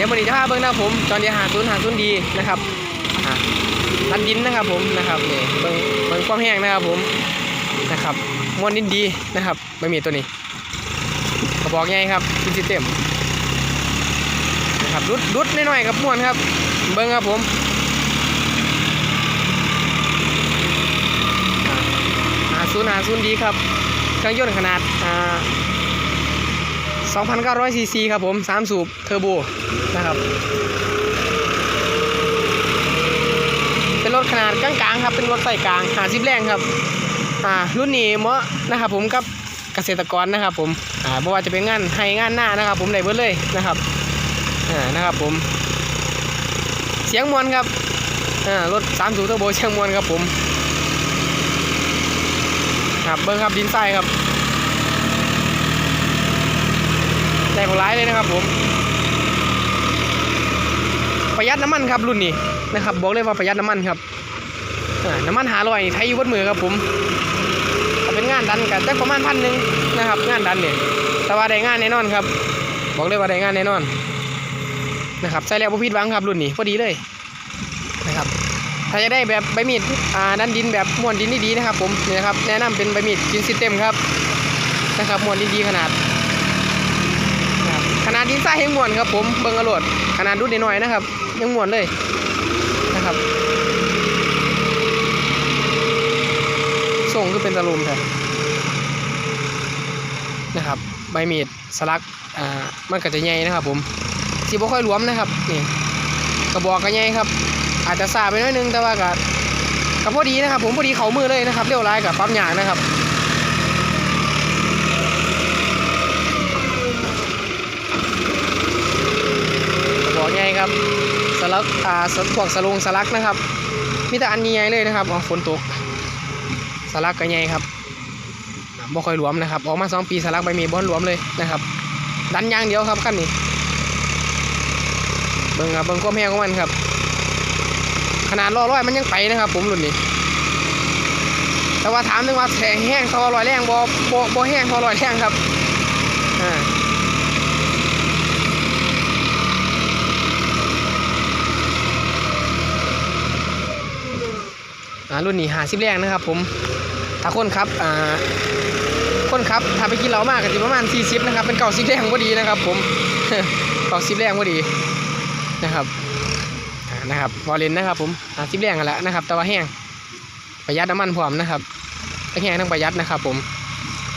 ดี๋ยววันนี้จะพาเบิ้งนะครับผมจอนเดียหาศูนย์หาศูนย์ดีนะครับอันดินนะครับผมนะครับนี่เบิ้งเบิ้งความแห้งนะครับผมนะครับมวนดินดีนะครับไม่มีตัวนี้กระบอกใหญ่ครับซิสเต็มนะครับรุดรุดน้อยๆกับมวนครับ เบิ้งครับผมหาศูนย์หาศูนย์ดีครับเครื่องยนต์ขนาดอ่า 2,900ซีซีครับผม 3 สูบเทอร์โบนะครับ เป็นรถขนาดกลางๆครับ เป็นรถไฟกลางหาซิบแรงครับอ่ารุ่นนี้เหมาะนะครับผมกับเกษตรกรนะครับผมอ่าไม่ว่าจะเป็นงานให้งานหน้านะครับ ผมได้เบิดเลยนะครับอ่านะครับผม เสียงมวลครับอ่ารถ3สูบเทอร์โบเสียงมวลครับผมครับเบิ้งครับดินทรายครับ ได้ผลร้ายเลยนะครับผม ประหยัดน้ำมันครับรุ่นนี้นะครับ บอกเลยว่าประหยัดน้ำมันครับน้ำมันหาลอยไทยอยู่บนมือครับผมเป็นงานดันกันได้ประมาณพันหนึ่งนะครับ งานดันเนี่ยแต่ว่าได้งานแน่นอนครับ บอกเลยว่าได้งานแน่นอนนะครับใส่แล้วบ่ผิดวังครับรุ่นนี้พอดีเลยนะครับถ้าจะได้แบบใบมีดอ่าดันดินแบบม้วนดินดีๆนะครับ ผมนี่นะครับแนะนำเป็นใบมีดกินซิสเต็มครับนะครับม้วนดินดีขนาด นาดดินทรายยังม่วนครับผมเบิ่งอรวดขนาดดุดน้อยๆนะครับ ยังม่วนเลยนะครับ ส่งคือเป็นตะลุมแท้นะครับ ใบมีดสลักอ่ามันก็จะใหญ่นะครับ ผมสีบ่ค่อยหลวมนะครับนี่กระบอกก็ใหญ่ครับ อาจจะซาไปหน้อยนึงแต่ว่าก็ก็พอดีนะครับ ผมพอดีเขามือเลยนะครับเรียวร้ายกับปั๊มยางนะครับ ไงครับสลักอ่าสพวกสลุงสลักนะครับมีแต่อันใหญ่ๆเลยนะครับอ๋อฝนตกสลักก็ใหญ่ครับบ่ค่อยหลวมนะครับ ออกมาสองปีสลักไม่มีบอนหลวมเลยนะครับ ดันยางเดียวครับขั้นนี้เบิ่งครับเบิ่งความแห้งของมันครับ ขนาดล้อร้อยมันยังไปนะครับ ผมรุ่นนี้ แต่ว่าถามถึงว่าแข็งแห้งทอลอยแรงบ่บ่บ่แห้งทอลอยแรงครับอ่า รุ่นนี้หาสิบแรงนะครับ ผมถ้าคนครับอ่าคนครับถ้าไปกินเหล้ามากก็จะประมาณสี่สิบนะครับเป็นเก่าสิบแรงพอดีนะครับ ผมเก่าสิบแรงพอดีนะครับนะครับวอลเลนนะครับ ผมหาสิบแรงกันแหละนะครับแต่ว่าแห้งประหยัดน้ำมันพร้อมนะครับทั้งแห้งทั้งประหยัดนะครับ ผม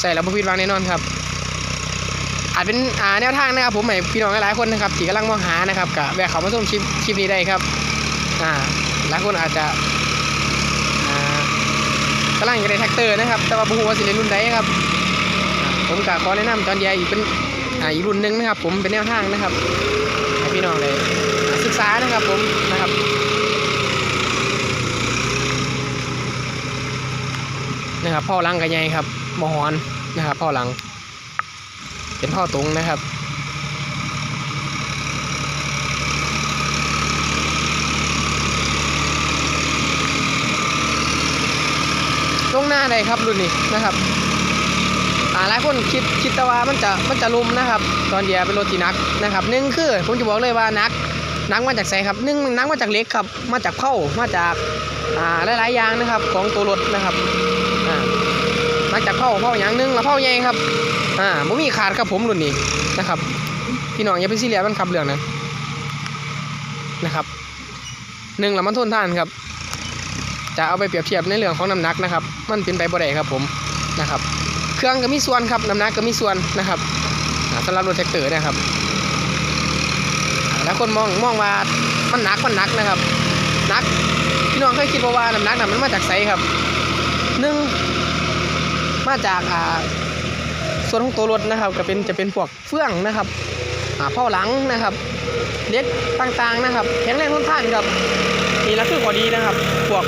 ใส่แล้วบ่ผิดวังแน่นอนครับอาจเป็นอ่าแนวทางนะครับ ผมให้พี่น้องหลายๆคนนะครับที่กำลังมองหานะครับกับแวะเขามาชมคลิปคลิปนี้ได้ครับอ่าหลายคนอาจจะ กำลังจะได้แท็กเตอร์นะครับ แต่ว่าบุหัวสิเล่นรุ่นใดครับ ผมก็ขอแนะนำจอนเดียอีกเป็นอ่าอีกรุ่นหนึ่งนะครับ ผมเป็นแนวทางนะครับให้พี่น้องเลยศึกษานะครับผมนะครับนะครับพ่อหลังกันใหญ่ครับมอหอนนะครับพ่อหลัง เป็นพ่อตรงนะครับ ลงหน้าได้ครับรุ่นนี้นะครับอ่าหลายคนคิดคิดต่ว่ามันจะมันจะลุมนะครับ ตอนเดียวเป็นรถที่นักนะครับหนึ่งคือผมจะบอกเลยว่านักนักมาจากไสครับหนึ่งนักมาจากเล็กครับมาจากเผามาจากอ่าหลายอย่างนะครับของตัวรถนะครับอ่ามาจากเผาเผาอย่างหนึ่งแล้วเผาใหญ่ครับอ่าไม่มีขาดครับผมรุ่นนี้นะครับพี่น้องอย่าไปซีเรียสมันขับเรื่องนั้นนะครับหนึ่งแล้วมันทนทานครับ จะเอาไปเปรียบเทียบในเรื่องของน้ำหนักนะครับ มันเป็นไปบ่ได้ครับผมนะครับ เครื่องก็มีส่วนครับน้ำหนักก็มีส่วนนะครับสำหรับรถแท็กเตอร์นะครับอ่าแล้วคนมองมองว่ามันหนักมันหนักนะครับหนักพี่น้องเคยคิดว่าว่าน้ำหนักน่ะมันมาจากไสครับหนึ่งมาจากอ่าส่วนของตัวรถนะครับก็เป็นจะเป็นพวกเฟื่องนะครับอ่าเผาหลังนะครับเล็กต่างๆนะครับแข็งแรงทนทานครับ นี่ละคือข้อดีนะครับ พวก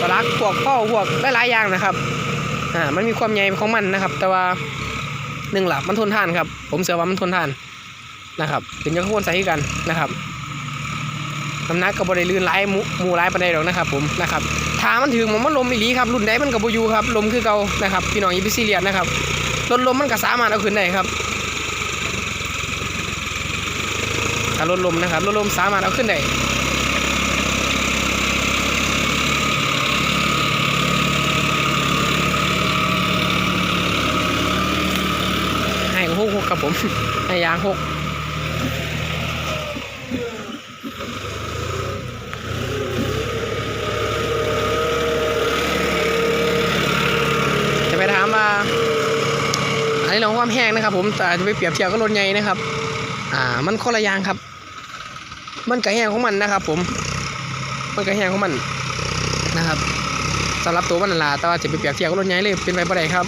สลักพวกเป้าพวกหลายๆอย่างนะครับ อ่า มันมีความใหญ่ของมันนะครับ แต่ว่าหนึ่งหลักมันทนทานครับ ผมเชื่อว่ามันทนทานนะครับเป็นยังควรใส่กันนะครับน้ำหนักก็บบริลื่นหลายหมูหมูหลายปานใดหรอกนะครับ ผมนะครับถามันถึงผมมันลมอีหลีครับ รุ่นใดมันกับโบยูครับ ลมคือเก่านะครับพี่น้องอยิปซีเรียสนะครับรถลมมันก็สามารถเอาขึ้นได้ครับการลดลมนะครับลดลมสามารถเอาขึ้นได้ให้หกหก ครับผมให้ยางหกจะไปถามว่าอันนี้เรื่องความแห้งนะครับผมแต่จะไปเปรียบเทียบกับรถใหญ่นะครับ อ่า มันคนละยางครับ มันกระแห้งของมันนะครับผมมันกระแห้งของมันนะครับสำหรับตัวมันล่ะแต่ว่าจะไปเปรียบเทียบกับรถใหญ่เลยเป็นไปบ่ได้ครับ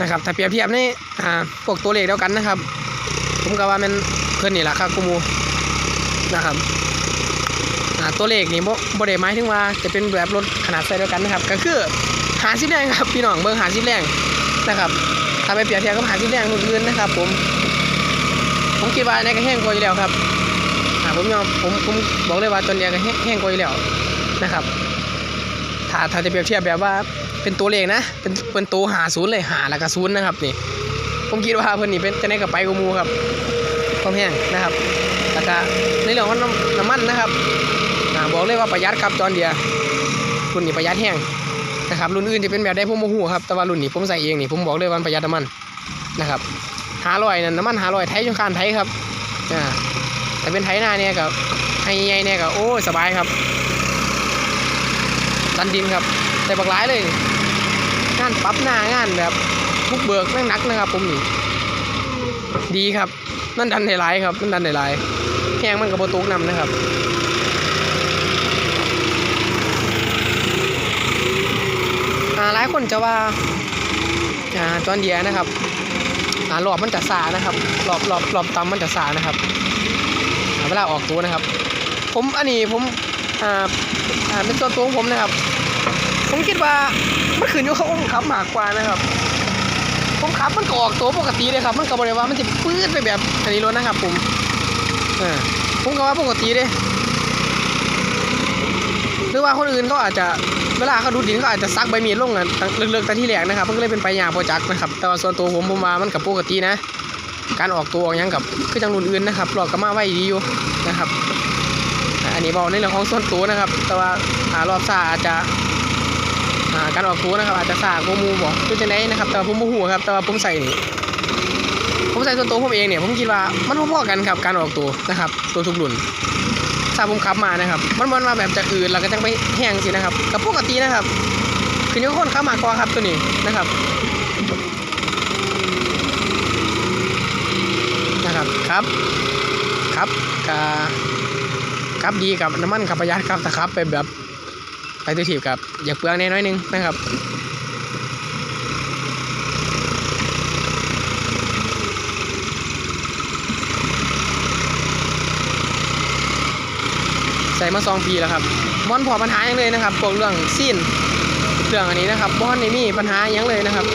นะครับ ถ้าเปรียบเทียบในอ่าพวกตัวเลขเดียวกันนะครับ ผมก็ว่ามันเพิ่นนี่แหละครับกูมูนะครับอ่าตัวเลขนี่บ่บ่ได้หมายถึงว่าจะเป็นแบบรถขนาดไซส์เดียวกันนะครับ ก็คือหาสิบแรงครับพี่น้องเบิ่งหาสิบแรงนะครับถ้าไปเปรียบเทียบกับหาสิบแรงรุ่นอื่นนะครับ ผม ผมคิดว่าอันนี้ก็แห้งกว่าอยู่แล้วครับอ่าผมยอมผมผมบอกเลยว่าตัวเนี้ยก็แห้งแห้งกว่าอยู่แล้วนะครับ ถ้าถ้าจะเปรียบเทียบแบบว่า เป็นตัวเลขนะ เป็นเป็นตัวหาศูนย์เลยหาแล้วก็ศูนย์นะครับนี่ ผมคิดว่าเพิ่อนนี่เป็นจะได้กับไปกูมูครับความแห้งนะครับแล้วก็ในเรื่องของน้ำน้ำมันนะครับบอกเลยว่าประหยัดครับจอนเดียรุ่นนี้ประหยัดแห้งนะครับรุ่นอื่นจะเป็นแบบได้ผมโมโหครับแต่ว่ารุ่นนี้ผมใส่เองนี่ผมบอกเลยว่ามันประหยัดน้ำมันนะครับหาลอยนั่นน้ำมันหาลอยไทยจนคานไทยครับอ่าแต่เป็นไทยหน้าเนี่ยกับไฮใหญ่เนี่ยกับโอ้สบายครับดันดินครับแต่บักหลายเลยนี่านปรั๊บหน้างานแบบทุกเบิกแม่งนักนะครับ ผมนี่ดีครับมันดันในไลายครับมันดันในไลายแห้งมันกับโบตุกนำนะครับหลายคนจะว่าจอนเดียนะครับอ่ารอบมันจะสานะครับรอบรอบรอบต่ำมันจะสานะครับเวลาออกตัวนะครับ ผมอันนี้ผมอ่าอ่าเป็นตัวตัวของผมนะครับ ผมคิดว่า มันขึ้นอยู่กับองค์ขับมากกว่านะครับผมขับมันก็ออกตัวปกติเลยครับ มันก็บเริว่ามันจะปื้ดไปแบบอันนี้รถนะครับ ผมเออผมก็ว่าปกติเลยหรือว่าคนอื่นก็อาจจะเวลาเขาดูดินก็อาจจะซักใบมีดลงอะเลือกๆแต่ที่แรกนะครับมันก็เลยเป็นไปยากพอจักนะครับ แต่ว่าส่วนตัวผมผมว่ามันกับปกตินะ การออกตัวออกยังกับคือจังรุ่นอื่นนะครับหลอกก็มาไว้ดีอยู่นะครับ อันนี้บอกในเรื่องของส่วนตัวนะครับ แต่ว่าอารอบซ่าอาจจะ การออกตัวนะครับอาจจะสากโมมูบอกคือจะไหนนะครับแต่ว่าผมโมโหครับแต่ว่าผมใส่นี่ผมใส่ส่วนตัวผมเองเนี่ยผมคิดว่ามันพอๆกันครับการออกตัวนะครับตัวทุกรุ่นถ้าผมขับมานะครับ มันมันมาแบบจากอื่นเราก็จังไปแห้งสินะครับกับปกตินะครับคือยังคนขับมากกว่าครับตัวนี้นะครับนะครับครับครับกาครับดีกับน้ำมันกับประหยัดครับแต่ครับไปแบบ ไปตัวถีบกับอย่าเปลืองแน่น้อยนึงนะครับใส่มาสองปีแล้วครับบอนพอปัญหาหยังเลยนะครับพวกเรื่องซีนเรื่องอันนี้นะครับบอนไม่มีปัญหาหยังเลยนะครับ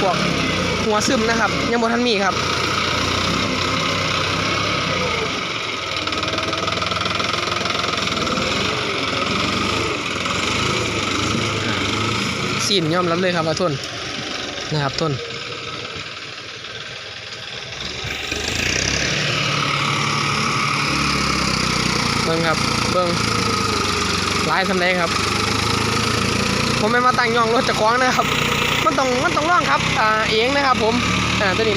พวกหัวซึมนะครับ ยังบ่ทันมีครับ ซีนยอมรับเลยครับว่าทนนะครับทนเบิ้งครับเบิ้งลายทำไรครับ ผมไม่มาตั้งย่องรถจะคล้องนะครับ มันต้องมันต้องร่องครับอ่าเองนะครับผมอ่าตัวนี้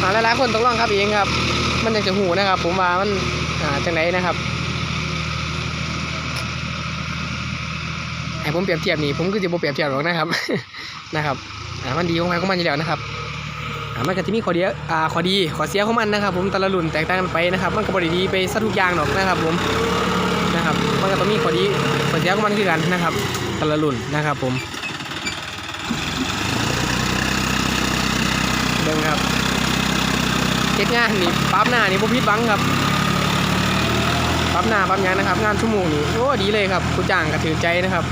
อ่าหลายๆคนต้องร่องครับเองครับ มันจะจะหูนะครับ ผมว่ามันอ่าจังไหนนะครับ ให้ ผมเปรียบเทียบนี่ผมก็จะบ่เปรียบเทียบหรอกนะครับ นะครับอ่ามันดีของใครของมันอยู่แล้วนะครับอ่ามันก็จะมีข้อดีอ่าข้อดีข้อเสียของมันนะครับ ผมแต่ละรุ่นแตกต่างกันไปนะครับ มันก็บ่ได้ดีไปซะทุกอย่างหรอกนะครับ ผมนะครับ มันก็ต้องมีข้อดีข้อเสียของมันคือกันนะครับ แต่ละรุ่นนะครับ ผมเบิ่งครับเฮ็ดงานนี่ปั๊บหน้านี่บ่ผิดหวังครับปั๊บหน้าปั๊บยังนะครับ งานชั่วโมงนี้โอ้ดีเลยครับผู้จ้างก็ถือใจนะครับ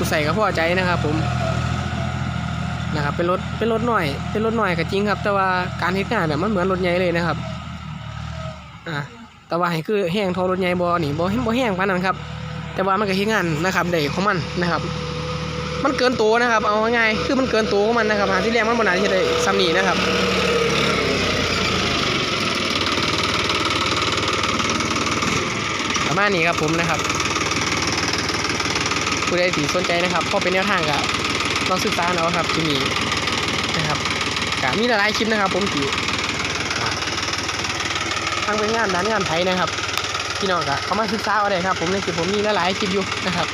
ผู้ใส่ก็พอใจนะครับ ผมนะครับเป็นรถเป็นรถหน่อย เป็นรถหน่อยก็จริงครับ แต่ว่าการเฮ็ดงานเนี่ยมันเหมือนรถใหญ่เลยนะครับอ่าแต่ว่าให้คือแห้งทอรถใหญ่บ่นี่บ่บ่แห้งปานนั้นครับ แต่ว่ามันก็เฮ็ดงานนะครับได้ของมันนะครับมันเกินตัวนะครับ เอาง่ายคือมันเกินตัวของมันนะครับหาที่แรงมันบน่าที่ได้ซ้ำนี้นะครับมาณนี้ครับผมนะครับ ผู้ใดที่สนใจนะครับพอเป็นแนวทางก็ลองศึกษาเอาครับที่มีนะครับก็มีหลายคลิปนะครับผมที่อ่าทางเป็นงานด้านงานไทยนะครับพี่น้องก็เข้ามาศึกษาเอาได้ครับ ผมในคลิปผมมีหลายคลิปอยู่นะครับ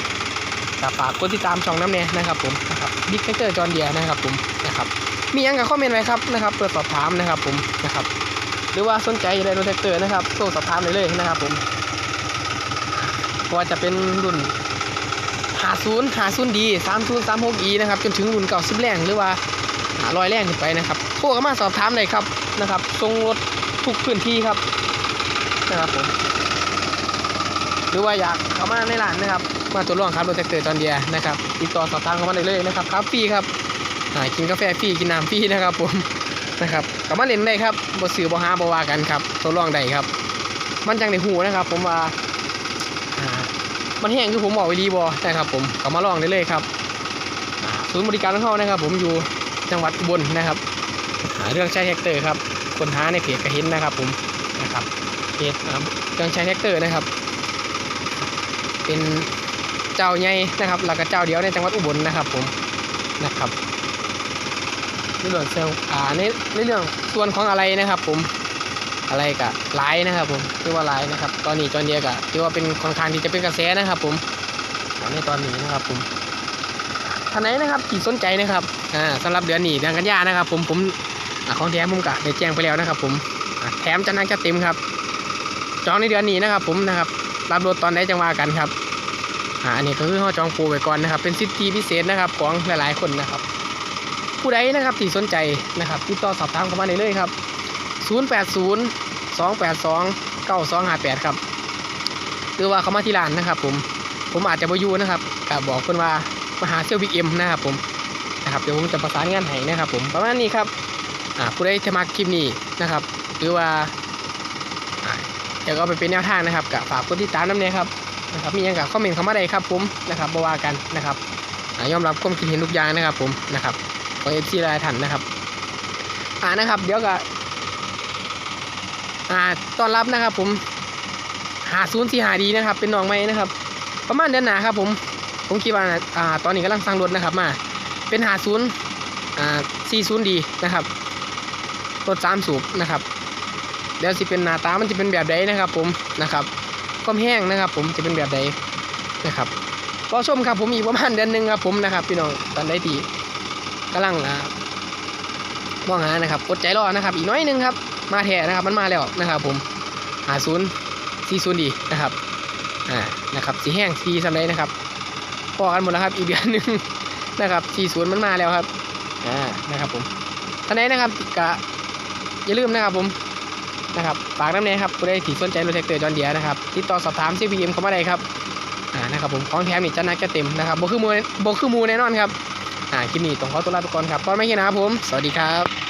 ก็ฝากกดติดตามช่องน้ำแน่นะครับผมนะครับบิ๊กแฟกเตอร์จอนเดียนะครับผมนะครับมียังกับคอมเมนต์ไว้ครับนะครับเปิดสอบถามนะครับผมนะครับ หรือว่าสนใจในรถแท็กเตอร์นะครับโทรสอบถามได้เลยนะครับผมว่าจะเป็นรุ่น 50 50ดี30 36 e นสามหกอีนะครับ จนถึงรุ่นเก่าสิบแรงหรือว่าร้อยแรงขึ้นไปนะครับพวกก็มาสอบถามได้ครับนะครับทรงรถทุกพื้นที่ครับนะครับผมหรือว่าอยากเข้ามาในร้านนะครับ มาตัวจลองครับรถแท็กเตอร์จอนเดียนะครับติดต่อสอบถามเข้ามาได้เลยนะครับครับฟรีครับอ่ากินกาแฟฟรีกินน้ำฟรีนะครับผมนะครับกลับมาเล่นได้ครับบ่ซื้อบ่หาบ่ว่ากันครับตัวรองได้ครับ มันจังได้หูนะครับ ผมว่า มันแห้งคือผมบอกไว้ดีบอนะครับผมก็มาลองได้เลยครับศูนย์บริการของเขานะครับ ผมอยู่จังหวัดอุบลนะครับหาเรื่องใช้แท็กเตอร์ครับคนหาในเพจก็เห็นนะครับ ผมนะครับเพจอ่าเรื่องใช้แท็กเตอร์นะครับ เป็นเจ้าใหญ่นะครับแล้วก็เจ้าเดียวในจังหวัดอุบลนะครับ ผมนะครับในเรื่องเซลล์อ่าในในเรื่องส่วนของอะไรนะครับ ผม อะไรกะไลน์นะครับผมเรียกว่าไลน์นะครับ ตอนนี้จอนเดียกะที่ว่าเป็นค่อนข้างที่จะเป็นกระแสนะครับ ผมในตอนนี้นะครับผมท่านไหนนะครับที่สนใจนะครับอ่าสำหรับเดือนนี้เดือนกันยานะครับ ผมผมอของแถมผมกะได้แจ้งไปแล้วนะครับ ผมแถมจะนั่งจะเต็มครับ จองในเดือนนี้นะครับ ผมนะครับรับรถตอนไหนจังว่ากันครับอ่าอันนี้ก็คือห้อจองปูไว้ก่อนนะครับ เป็นสิทธิพิเศษนะครับ ของหลายๆคนนะครับ ผู้ใดนะครับที่สนใจนะครับติดต่อสอบถามเข้ามาได้เลยครับ 080 282 9258 ครับ หรือว่าเขามาที่ร้านนะครับ ผม ผมอาจจะบอยูนะครับกับบอกคนว่ามาหาเซลบิ๊กเอ็มนะครับผม นะครับ เดี๋ยวผมจะประสานงานให้นะครับ ผม ประมาณนี้ครับ อ่าผู้ใดที่มาคลิปนี้นะครับ หรือว่าอ่าอยากเอาไปเป็นแนวทางนะครับกับฝากกดติดตามน้ำเนี่ยครับนะครับมียังกับคอมเมนต์เข้ามาได้ครับผมนะครับบว่ากันนะครับอ่ายอมรับความคิดเห็นทุกอย่างนะครับผมนะครับของเอฟซีรายทันนะครับ อ่านะครับ เดี๋ยวก็ อ่าต้อนรับนะครับ ผมหาศูนย์สี่หาดีนะครับ เป็นน้องใหม่นะครับ ประมาณเดือนหนาครับ ผมผมคิดว่าอ่าตอนนี้กำลังสร้างรถนะครับ มา เป็นหาศูนย์อ่าสี่ศูนย์ดีนะครับรถสามสูบนะครับเดี๋ยวสิเป็นหน้าตามันจะเป็นแบบใดนะครับ ผมนะครับความแห้งนะครับ ผมจะเป็นแบบใดนะครับรอชมครับผมอีกประมาณเดือนหนึ่งครับผมนะครับ พี่น้องตอนได้ดีกำลังอ่ามองหานะครับอดใจรอนะครับ อีกน้อยหนึงครับ มาแท้นะครับมันมาแล้วนะครับ ผมหาศูนย์สี่ศูนย์ดีนะครับอ่านะครับสีแห้งสีสำไรนะครับพอกันหมดแล้วครับอีกเดือนหนึ่งนะครับสี่ศูนย์มันมาแล้วครับอ่านะครับผมท่านไหนนะครับกะอย่าลืมนะครับผมนะครับฝากน้ำเนยครับผู้ใดที่สนใจรถแท็กเตอร์จอนเดียนะครับติดต่อสอบถาม CPM เข้ามาได้ครับอ่านะครับผมของแถมนี่จะนักจะเต็มนะครับโบคือมูโบคือมูแน่นอนครับอ่าคลิปนี้ต้องขอตัวลาไปก่อนครับตอนไม่เห็นนะครับผม สวัสดีครับ